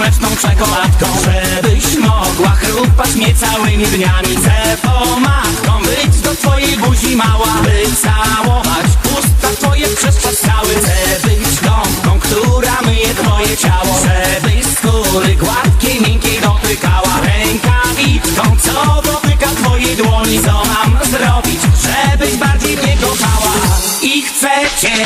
smaczną czekoladką Żebyś mogła chrupać mnie całymi dniami. Chcę pomadką być do twojej buzi mała By całować usta twoje przez czas cały. Chcę być gąbką, która myje twoje ciało. Żebyś skóry gładkiej, miękkiej dotykała Rękawicką, co dotyka twojej dłoni. Co mam zrobić, żebyś bardziej mnie kochała? I chcę cię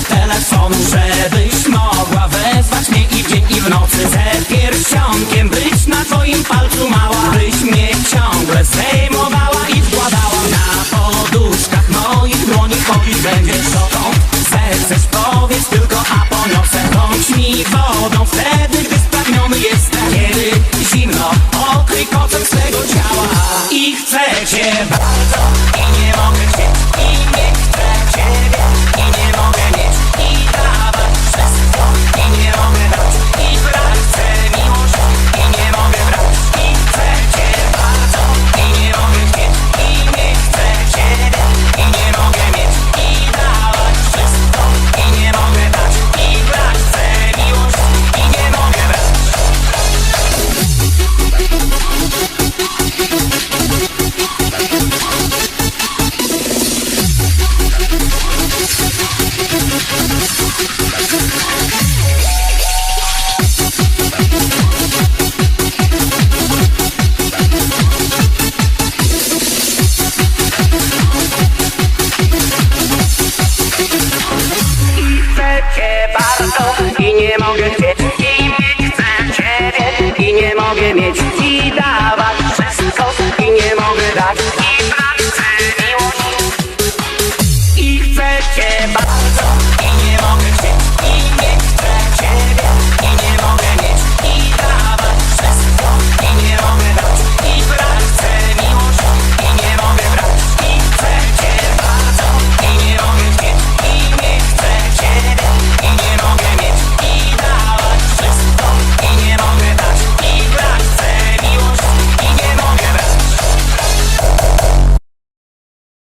klawiaturze telefonu Żebyś mogła wezwać mnie i w dzień i w nocy Ze pierścionkiem być na twoim palcu mała Byś mnie ciągle zdejmowała i wkładała Na poduszkach moich dłoni chodzić będziesz dokąd Zechcesz powiedz tylko, a poniosę Bądź mi wodą. Wtedy, gdy spragniony jestem Kiedy zimno okryj kocem swego ciała. I chcę cię bardzo i nie mogę chcieć cię bardzo i nie mogę chcieć I nie chcę ciebie i nie mogę mieć. I dawać wszystko i nie mogę dać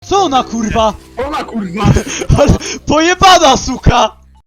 Co ona kurwa? Ona kurwa! Ale pojebana suka!